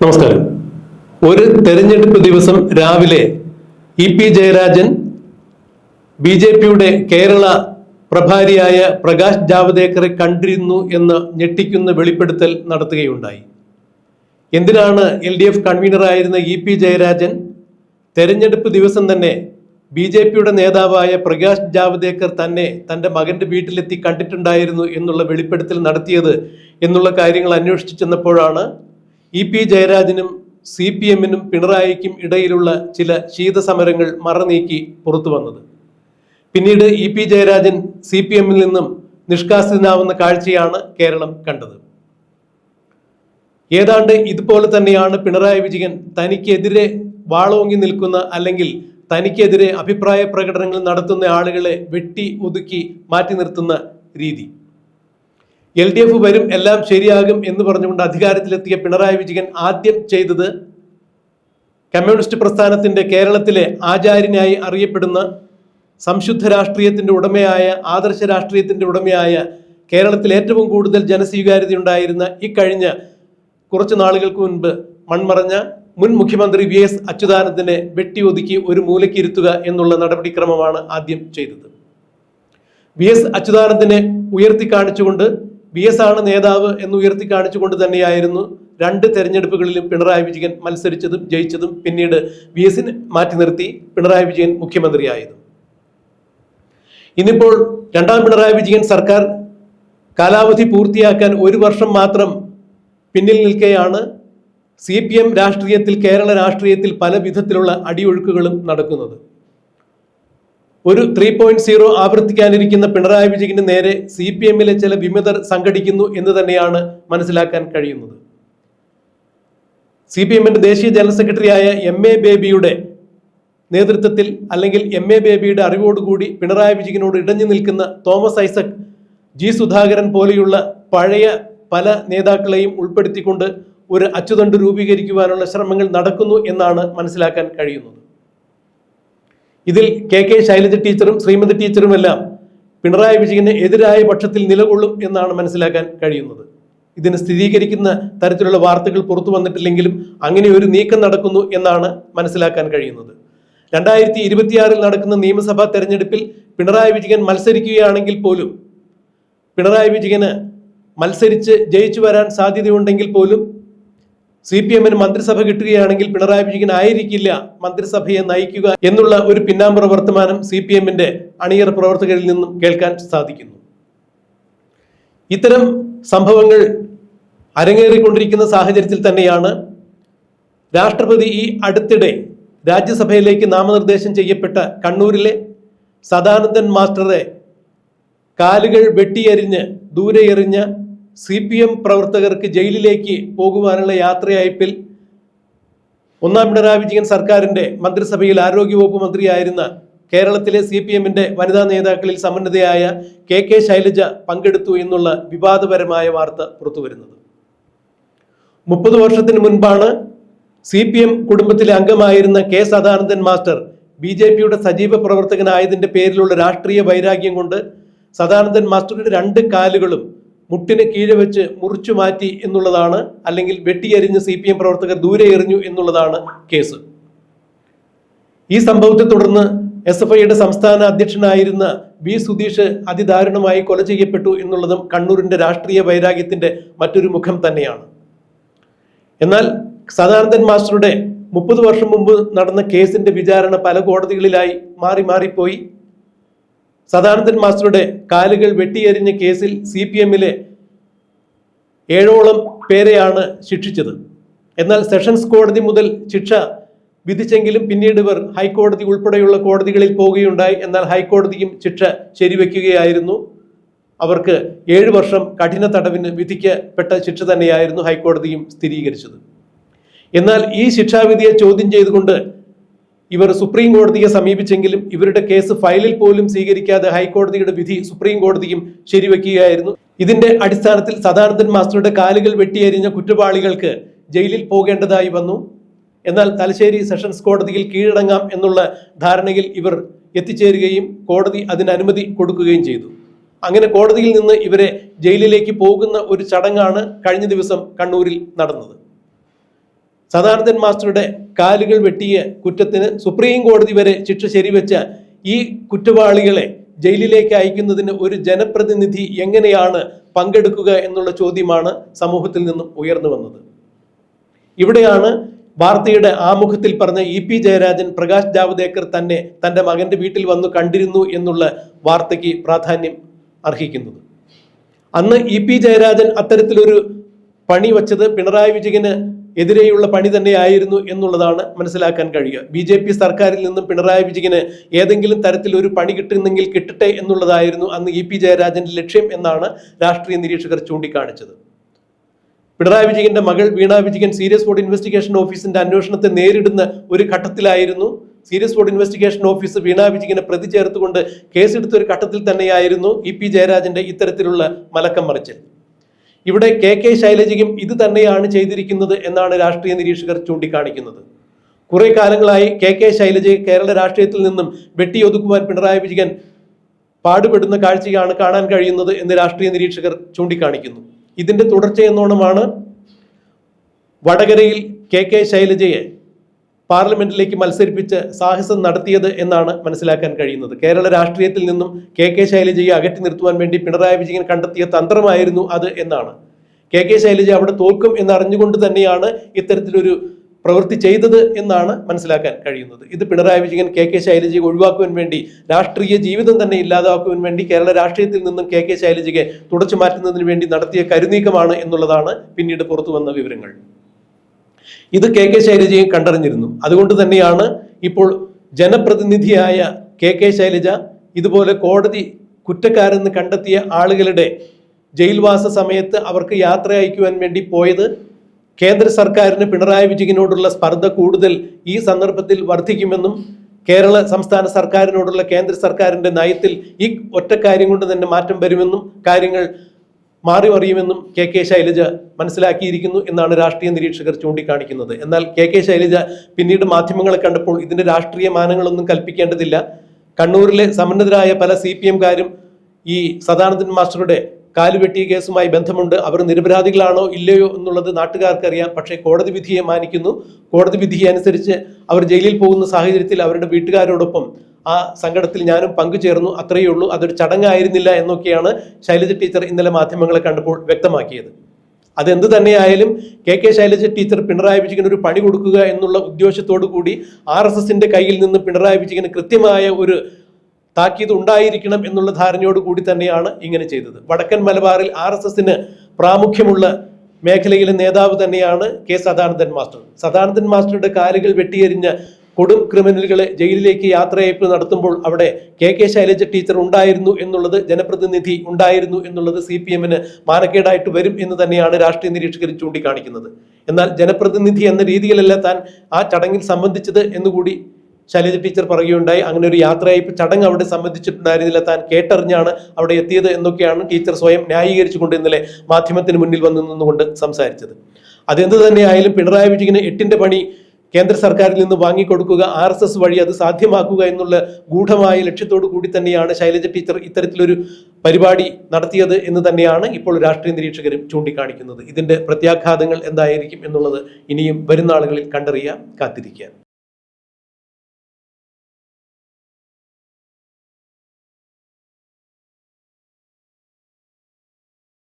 നമസ്കാരം. ഒരു തെരഞ്ഞെടുപ്പ് ദിവസം രാവിലെ E P Jayarajan B J പിയുടെ കേരള പ്രഭാരിയായ പ്രകാശ് ജാവദേക്കറെ കണ്ടിരുന്നു എന്ന് ഞെട്ടിക്കുന്ന വെളിപ്പെടുത്തൽ നടത്തുകയുണ്ടായി. എന്തിനാണ് എൽ ഡി എഫ് കൺവീനറായിരുന്ന ഇ പി ജയരാജൻ തെരഞ്ഞെടുപ്പ് ദിവസം തന്നെ ബി ജെ പിയുടെ നേതാവായ പ്രകാശ് ജാവദേക്കർ തന്നെ തന്റെ മകന്റെ വീട്ടിലെത്തി കണ്ടിട്ടുണ്ടായിരുന്നു എന്നുള്ള വെളിപ്പെടുത്തൽ നടത്തിയത് എന്നുള്ള കാര്യങ്ങൾ അന്വേഷിച്ചു ചെന്നപ്പോഴാണ് ഇ പി ജയരാജനും സി പി എമ്മിനും പിണറായിക്കും ഇടയിലുള്ള ചില ശീതസമരങ്ങൾ മറനീക്കി പുറത്തു വന്നത്. പിന്നീട് E P Jayarajan C P എമ്മിൽ നിന്നും നിഷ്കാസിതനാവുന്ന കാഴ്ചയാണ് കേരളം കണ്ടത്. ഏതാണ്ട് ഇതുപോലെ തന്നെയാണ് പിണറായി വിജയൻ തനിക്കെതിരെ വാളോങ്ങി നിൽക്കുന്ന അല്ലെങ്കിൽ തനിക്കെതിരെ അഭിപ്രായ പ്രകടനങ്ങൾ നടത്തുന്ന ആളുകളെ വെട്ടി ഒതുക്കി മാറ്റി നിർത്തുന്ന രീതി. എൽ ഡി എഫ് വരും എല്ലാം ശരിയാകും എന്ന് പറഞ്ഞുകൊണ്ട് അധികാരത്തിലെത്തിയ പിണറായി വിജയൻ ആദ്യം ചെയ്തത് കമ്മ്യൂണിസ്റ്റ് പ്രസ്ഥാനത്തിന്റെ കേരളത്തിലെ ആചാര്യനായി അറിയപ്പെടുന്ന സംശുദ്ധ രാഷ്ട്രീയത്തിന്റെ ഉടമയായ ആദർശ രാഷ്ട്രീയത്തിന്റെ ഉടമയായ കേരളത്തിൽ ഏറ്റവും കൂടുതൽ ജനസ്വീകാര്യത ഉണ്ടായിരുന്ന ഇക്കഴിഞ്ഞ കുറച്ച് നാളുകൾക്ക് മുൻപ് മൺമറഞ്ഞ മുൻ മുഖ്യമന്ത്രി വി എസ് അച്യുതാനന്ദനെ വെട്ടിയൊതുക്കി ഒരു മൂലക്കിരുത്തുക എന്നുള്ള നടപടിക്രമമാണ് ആദ്യം ചെയ്തത്. വി എസ് അച്യുതാനന്ദനെ ഉയർത്തി കാണിച്ചുകൊണ്ട് വി എസ് ആണ് നേതാവ് എന്ന് ഉയർത്തി കാണിച്ചുകൊണ്ട് തന്നെയായിരുന്നു രണ്ട് തെരഞ്ഞെടുപ്പുകളിലും പിണറായി വിജയൻ മത്സരിച്ചതും ജയിച്ചതും പിന്നീട് വി എസിനെ മാറ്റി നിർത്തി പിണറായി വിജയൻ മുഖ്യമന്ത്രിയായതും. ഇന്നിപ്പോൾ രണ്ടാം പിണറായി വിജയൻ സർക്കാർ കാലാവധി പൂർത്തിയാക്കാൻ ഒരു വർഷം മാത്രം പിന്നിൽ നിൽക്കെയാണ് സി പി എം രാഷ്ട്രീയത്തിൽ കേരള രാഷ്ട്രീയത്തിൽ പല വിധത്തിലുള്ള അടിയൊഴുക്കുകളും നടക്കുന്നത്. ഒരു ത്രീ പോയിന്റ് സീറോ ആവർത്തിക്കാനിരിക്കുന്ന പിണറായി വിജയന് നേരെ സി പി എമ്മിലെ ചില വിമതർ സംഘടിക്കുന്നു എന്ന് തന്നെയാണ് മനസ്സിലാക്കാൻ കഴിയുന്നത്. സി പി എമ്മിന്റെ ദേശീയ ജനറൽ സെക്രട്ടറിയായ എം എ ബേബിയുടെ നേതൃത്വത്തിൽ അല്ലെങ്കിൽ എം എ ബേബിയുടെ അറിവോടുകൂടി പിണറായി വിജയനോട് ഇടഞ്ഞു നിൽക്കുന്ന തോമസ് ഐസക് ജി സുധാകരൻ പോലെയുള്ള പഴയ പല നേതാക്കളെയും ഉൾപ്പെടുത്തിക്കൊണ്ട് ഒരു അച്ചുതണ്ട് രൂപീകരിക്കുവാനുള്ള ശ്രമങ്ങൾ നടക്കുന്നു എന്നാണ് മനസ്സിലാക്കാൻ കഴിയുന്നത്. ഇതിൽ കെ കെ ശൈലജ ടീച്ചറും ശ്രീമതി ടീച്ചറുമെല്ലാം പിണറായി വിജയന് എതിരായ പക്ഷത്തിൽ നിലകൊള്ളും എന്നാണ് മനസ്സിലാക്കാൻ കഴിയുന്നത്. ഇതിന് സ്ഥിരീകരിക്കുന്ന തരത്തിലുള്ള വാർത്തകൾ പുറത്തു വന്നിട്ടില്ലെങ്കിലും അങ്ങനെ ഒരു നീക്കം നടക്കുന്നു എന്നാണ് മനസ്സിലാക്കാൻ കഴിയുന്നത്. രണ്ടായിരത്തി ഇരുപത്തിയാറിൽ നടക്കുന്ന നിയമസഭാ തെരഞ്ഞെടുപ്പിൽ പിണറായി വിജയൻ മത്സരിക്കുകയാണെങ്കിൽ പോലും പിണറായി വിജയന് മത്സരിച്ച് ജയിച്ചു വരാൻ സാധ്യതയുണ്ടെങ്കിൽ പോലും സി പി എമ്മിന് മന്ത്രിസഭ കിട്ടുകയാണെങ്കിൽ പിണറായി വിജയൻ ആയിരിക്കില്ല മന്ത്രിസഭയെ നയിക്കുക എന്നുള്ള ഒരു പിന്നാമ്പുറ വർത്തമാനം സി പി എമ്മിന്റെ അണിയർ പ്രവർത്തകരിൽ നിന്നും കേൾക്കാൻ സാധിക്കുന്നു. ഇത്തരം സംഭവങ്ങൾ അരങ്ങേറിക്കൊണ്ടിരിക്കുന്ന സാഹചര്യത്തിൽ തന്നെയാണ് രാഷ്ട്രപതി ഈ അടുത്തിടെ രാജ്യസഭയിലേക്ക് നാമനിർദ്ദേശം ചെയ്യപ്പെട്ട കണ്ണൂരിലെ സദാനന്ദൻ മാസ്റ്ററെ കാലുകൾ വെട്ടിയരിഞ്ഞ് ദൂരെ എറിഞ്ഞ സി പി എം പ്രവർത്തകർക്ക് ജയിലിലേക്ക് പോകുവാനുള്ള യാത്രയയപ്പിൽ ഒന്നാം പിണറായി വിജയൻ സർക്കാരിന്റെ മന്ത്രിസഭയിൽ ആരോഗ്യവകുപ്പ് മന്ത്രിയായിരുന്ന കേരളത്തിലെ സി പി എമ്മിന്റെ വനിതാ നേതാക്കളിൽ സമന്വിതയായ കെ കെ ശൈലജ പങ്കെടുത്തു എന്നുള്ള വിവാദപരമായ വാർത്ത പുറത്തുവരുന്നത്. മുപ്പത് വർഷത്തിന് മുൻപാണ് സി പി എം കുടുംബത്തിലെ അംഗമായിരുന്ന K Sadanandan master B J പിയുടെ സജീവ പ്രവർത്തകനായതിന്റെ പേരിലുള്ള രാഷ്ട്രീയ വൈരാഗ്യം കൊണ്ട് സദാനന്ദൻ മാസ്റ്ററുടെ രണ്ട് കാലുകളും മുട്ടിന് കീഴെ വെച്ച് മുറിച്ചു മാറ്റി എന്നുള്ളതാണ് അല്ലെങ്കിൽ വെട്ടിയെറിഞ്ഞ് സി പി എം പ്രവർത്തകർ ദൂരെ എറിഞ്ഞു എന്നുള്ളതാണ് കേസ്. ഈ സംഭവത്തെ തുടർന്ന് എസ് എഫ് ഐയുടെ സംസ്ഥാന അധ്യക്ഷനായിരുന്ന വി സുധീഷ് അതിദാരുണമായി കൊല ചെയ്യപ്പെട്ടു എന്നുള്ളതും കണ്ണൂരിന്റെ രാഷ്ട്രീയ വൈരാഗ്യത്തിന്റെ മറ്റൊരു മുഖം തന്നെയാണ്. എന്നാൽ സദാനന്ദൻ മാസ്റ്ററുടെ മുപ്പത് വർഷം മുമ്പ് നടന്ന കേസിന്റെ വിചാരണ പല കോടതികളിലായി മാറി മാറിപ്പോയി. സദാനന്ദൻ മാസ്റ്ററുടെ കാലുകൾ വെട്ടിയെറിഞ്ഞ കേസിൽ സി പി എമ്മിലെ ഏഴോളം പേരെയാണ് ശിക്ഷിച്ചത്. എന്നാൽ സെഷൻസ് കോടതി മുതൽ ശിക്ഷ വിധിച്ചെങ്കിലും പിന്നീട് ഇവർ ഹൈക്കോടതി ഉൾപ്പെടെയുള്ള കോടതികളിൽ പോവുകയുണ്ടായി. എന്നാൽ ഹൈക്കോടതിയും ശിക്ഷ ശരിവെക്കുകയായിരുന്നു. അവർക്ക് ഏഴ് വർഷം കഠിന തടവിന് വിധിക്കപ്പെട്ട ശിക്ഷ തന്നെയായിരുന്നു ഹൈക്കോടതിയും സ്ഥിരീകരിച്ചത്. എന്നാൽ ഈ ശിക്ഷാവിധിയെ ചോദ്യം ചെയ്തുകൊണ്ട് ഇവർ സുപ്രീം കോടതിയെ സമീപിച്ചെങ്കിലും ഇവരുടെ കേസ് ഫയലിൽ പോലും സ്വീകരിക്കാതെ ഹൈക്കോടതിയുടെ വിധി സുപ്രീം കോടതിയും ശരിവെക്കുകയായിരുന്നു. ഇതിന്റെ അടിസ്ഥാനത്തിൽ സദാനന്ദൻ മാസ്റ്ററുടെ കാലുകൾ വെട്ടിയെറിഞ്ഞ കുറ്റവാളികൾക്ക് ജയിലിൽ പോകേണ്ടതായി വന്നു. എന്നാൽ തലശ്ശേരി സെഷൻസ് കോടതിയിൽ കീഴടങ്ങാം എന്നുള്ള ധാരണയിൽ ഇവർ എത്തിച്ചേരുകയും കോടതി അതിന് അനുമതി കൊടുക്കുകയും ചെയ്തു. അങ്ങനെ കോടതിയിൽ നിന്ന് ഇവരെ ജയിലിലേക്ക് പോകുന്ന ഒരു ചടങ്ങാണ് കഴിഞ്ഞ ദിവസം കണ്ണൂരിൽ നടന്നത്. സദാനന്ദൻ മാസ്റ്ററുടെ കാലുകൾ വെട്ടിയ കുറ്റത്തിന് സുപ്രീം കോടതി വരെ ശിക്ഷ ശരിവെച്ച ഈ കുറ്റവാളികളെ ജയിലിലേക്ക് അയക്കുന്നതിന് ഒരു ജനപ്രതിനിധി എങ്ങനെയാണ് പങ്കെടുക്കുക എന്നുള്ള ചോദ്യമാണ് സമൂഹത്തിൽ നിന്നും ഉയർന്നു വന്നത്. ഇവിടെയാണ് വാർത്തയുടെ ആമുഖത്തിൽ പറഞ്ഞ ഇ പി ജയരാജൻ പ്രകാശ് ജാവ്ദേക്കർ തന്നെ തന്റെ മകന്റെ വീട്ടിൽ വന്നു കണ്ടിരുന്നു എന്നുള്ള വാർത്തയ്ക്ക് പ്രാധാന്യം അർഹിക്കുന്നത്. അന്ന് ഇ പി ജയരാജൻ അത്തരത്തിലൊരു പണി വച്ചത് പിണറായി വിജയന് എതിരെയുള്ള പണി തന്നെയായിരുന്നു എന്നുള്ളതാണ് മനസ്സിലാക്കാൻ കഴിയുക. ബി ജെ പി സർക്കാരിൽ നിന്നും പിണറായി വിജയന് ഏതെങ്കിലും തരത്തിൽ ഒരു പണി കിട്ടുന്നെങ്കിൽ കിട്ടട്ടെ എന്നുള്ളതായിരുന്നു അന്ന് ഇ പി ജയരാജന്റെ ലക്ഷ്യം എന്നാണ് രാഷ്ട്രീയ നിരീക്ഷകർ ചൂണ്ടിക്കാണിച്ചത്. പിണറായി വിജയന്റെ മകൾ Veena Vijayan Serious Fraud Investigation ഓഫീസിന്റെ അന്വേഷണത്തെ നേരിടുന്ന ഒരു ഘട്ടത്തിലായിരുന്നു. Serious Fraud Investigation Office Veena വിജയനെ പ്രതി ചേർത്തുകൊണ്ട് കേസെടുത്ത ഒരു ഘട്ടത്തിൽ തന്നെയായിരുന്നു ഇ പി ജയരാജന്റെ ഇത്തരത്തിലുള്ള മലക്കം മറിച്ചൽ. ഇവിടെ കെ കെ ശൈലജയും ഇത് തന്നെയാണ് ചെയ്തിരിക്കുന്നത് എന്നാണ് രാഷ്ട്രീയ നിരീക്ഷകർ ചൂണ്ടിക്കാണിക്കുന്നത്. കുറെ കാലങ്ങളായി കെ കെ ശൈലജയെ കേരള രാഷ്ട്രീയത്തിൽ നിന്നും വെട്ടിയൊതുക്കുവാൻ പിണറായി വിജയൻ പാടുപെടുന്ന കാഴ്ചയാണ് കാണാൻ കഴിയുന്നത് എന്ന് രാഷ്ട്രീയ നിരീക്ഷകർ ചൂണ്ടിക്കാണിക്കുന്നു. ഇതിന്റെ തുടർച്ചയെന്നോണമാണ് വടകരയിൽ കെ കെ ശൈലജയെ പാർലമെന്റിലേക്ക് മത്സരിപ്പിച്ച് സാഹസം നടത്തിയത് എന്നാണ് മനസ്സിലാക്കാൻ കഴിയുന്നത്. കേരള രാഷ്ട്രീയത്തിൽ നിന്നും കെ കെ ശൈലജയെ അകറ്റി നിർത്തുവാൻ വേണ്ടി പിണറായി വിജയൻ കണ്ടെത്തിയ തന്ത്രമായിരുന്നു അത് എന്നാണ്. കെ കെ ശൈലജ അവിടെ തോൽക്കും എന്നറിഞ്ഞുകൊണ്ട് തന്നെയാണ് ഇത്തരത്തിലൊരു പ്രവൃത്തി ചെയ്തത് എന്നാണ് മനസ്സിലാക്കാൻ കഴിയുന്നത്. ഇത് പിണറായി വിജയൻ കെ കെ ശൈലജയെ ഒഴിവാക്കുവാൻ വേണ്ടി രാഷ്ട്രീയ ജീവിതം തന്നെ ഇല്ലാതാക്കുവാൻ വേണ്ടി കേരള രാഷ്ട്രീയത്തിൽ നിന്നും കെ കെ ശൈലജയെ തുടച്ചു മാറ്റുന്നതിന് വേണ്ടി നടത്തിയ കരുനീക്കമാണ് എന്നുള്ളതാണ് പിന്നീട് പുറത്തു വന്ന വിവരങ്ങൾ. ഇത് കെ കെ ശൈലജയും കണ്ടറിഞ്ഞിരുന്നു. അതുകൊണ്ട് തന്നെയാണ് ഇപ്പോൾ ജനപ്രതിനിധിയായ കെ കെ ശൈലജ ഇതുപോലെ കോടതി കുറ്റക്കാരെന്ന് കണ്ടെത്തിയ ആളുകളുടെ ജയിൽവാസ സമയത്ത് അവർക്ക് യാത്ര അയക്കുവാൻ വേണ്ടി പോയത് കേന്ദ്ര സർക്കാരിന് പിണറായി വിജയനോടുള്ള സ്പർദ്ധ കൂടുതൽ ഈ സന്ദർഭത്തിൽ വർദ്ധിക്കുമെന്നും കേരള സംസ്ഥാന സർക്കാരിനോടുള്ള കേന്ദ്ര സർക്കാരിന്റെ നയത്തിൽ ഈ ഒറ്റക്കാര്യം കൊണ്ട് തന്നെ മാറ്റം വരുമെന്നും കാര്യങ്ങൾ മാറി മറിയുമെന്നും കെ കെ ശൈലജ മനസ്സിലാക്കിയിരിക്കുന്നു എന്നാണ് രാഷ്ട്രീയ നിരീക്ഷകർ ചൂണ്ടിക്കാണിക്കുന്നത്. എന്നാൽ കെ കെ ശൈലജ പിന്നീട് മാധ്യമങ്ങളെ കണ്ടപ്പോൾ ഇതിന്റെ രാഷ്ട്രീയ മാനങ്ങളൊന്നും കൽപ്പിക്കേണ്ടതില്ല. കണ്ണൂരിലെ സമന്നതരായ പല സി പി എംകാരും ഈ സദാനന്ദൻ മാസ്റ്ററുടെ കാലുവെട്ടിയ കേസുമായി ബന്ധമുണ്ട്. അവർ നിരപരാധികളാണോ ഇല്ലയോ എന്നുള്ളത് നാട്ടുകാർക്കറിയാം. പക്ഷേ കോടതി വിധിയെ മാനിക്കുന്നു. കോടതി വിധി അനുസരിച്ച് അവർ ജയിലിൽ പോകുന്ന സാഹചര്യത്തിൽ അവരുടെ വീട്ടുകാരോടൊപ്പം ആ സങ്കടത്തിൽ ഞാനും പങ്കുചേർന്നു. അത്രയേ ഉള്ളൂ. അതൊരു ചടങ്ങായിരുന്നില്ല എന്നൊക്കെയാണ് ശൈലജ ടീച്ചർ ഇന്നലെ മാധ്യമങ്ങളെ കണ്ടപ്പോൾ വ്യക്തമാക്കിയത്. അതെന്ത് തന്നെയായാലും K K Shailaja teacher Pinarayi Vijayan ഒരു പണി കൊടുക്കുക എന്നുള്ള ഉദ്ദേശത്തോടു കൂടി ആർ എസ് എസിന്റെ കയ്യിൽ നിന്ന് പിണറായി വിജയന് കൃത്യമായ ഒരു താക്കീത് ഉണ്ടായിരിക്കണം എന്നുള്ള ധാരണയോട് കൂടി തന്നെയാണ് ഇങ്ങനെ ചെയ്തത്. വടക്കൻ മലബാറിൽ ആർ എസ് എസിന് പ്രാമുഖ്യമുള്ള മേഖലയിലെ നേതാവ് തന്നെയാണ് കെ സദാനന്ദൻ മാസ്റ്റർ. സദാനന്ദൻ മാസ്റ്ററുടെ കാലുകൾ വെട്ടിയെറിഞ്ഞ കൊടും ക്രിമിനലുകളെ ജയിലിലേക്ക് യാത്രയയപ്പ് നടത്തുമ്പോൾ അവിടെ കെ കെ ശൈലജ ടീച്ചർ ഉണ്ടായിരുന്നു എന്നുള്ളത് ജനപ്രതിനിധി ഉണ്ടായിരുന്നു എന്നുള്ളത് സി പി എമ്മിന് മാനക്കേടായിട്ട് വരും എന്ന് തന്നെയാണ് രാഷ്ട്രീയ നിരീക്ഷകർ ചൂണ്ടിക്കാണിക്കുന്നത്. എന്നാൽ ജനപ്രതിനിധി എന്ന രീതിയിലല്ല താൻ ആ ചടങ്ങിൽ സംബന്ധിച്ചത് എന്നുകൂടി ശൈലജ ടീച്ചർ പറയുകയുണ്ടായി. അങ്ങനെ ഒരു യാത്രയയപ്പ് ചടങ്ങ് അവിടെ സംബന്ധിച്ചിട്ടുണ്ടായിരുന്നില്ല. താൻ കേട്ടറിഞ്ഞാണ് അവിടെ എത്തിയത് എന്നൊക്കെയാണ് ടീച്ചർ സ്വയം ന്യായീകരിച്ചുകൊണ്ട് ഇന്നലെ മാധ്യമത്തിന് മുന്നിൽ വന്നു നിന്നുകൊണ്ട് സംസാരിച്ചത്. അതെന്ത് തന്നെയായാലും പിണറായി വിജയന് എട്ടിന്റെ പണി കേന്ദ്ര സർക്കാരിൽ നിന്ന് വാങ്ങിക്കൊടുക്കുക ആർ എസ് എസ് വഴി അത് സാധ്യമാക്കുക എന്നുള്ള ഗൂഢമായ ലക്ഷ്യത്തോടു കൂടി തന്നെയാണ് ശൈലജ ടീച്ചർ ഇത്തരത്തിലൊരു പരിപാടി നടത്തിയത് എന്ന് തന്നെയാണ് ഇപ്പോൾ രാഷ്ട്രീയ നിരീക്ഷകരും ചൂണ്ടിക്കാണിക്കുന്നത്. ഇതിന്റെ പ്രത്യാഘാതങ്ങൾ എന്തായിരിക്കും എന്നുള്ളത് ഇനിയും വരുന്ന ആളുകളിൽ കണ്ടറിയാൻ കാത്തിരിക്കുക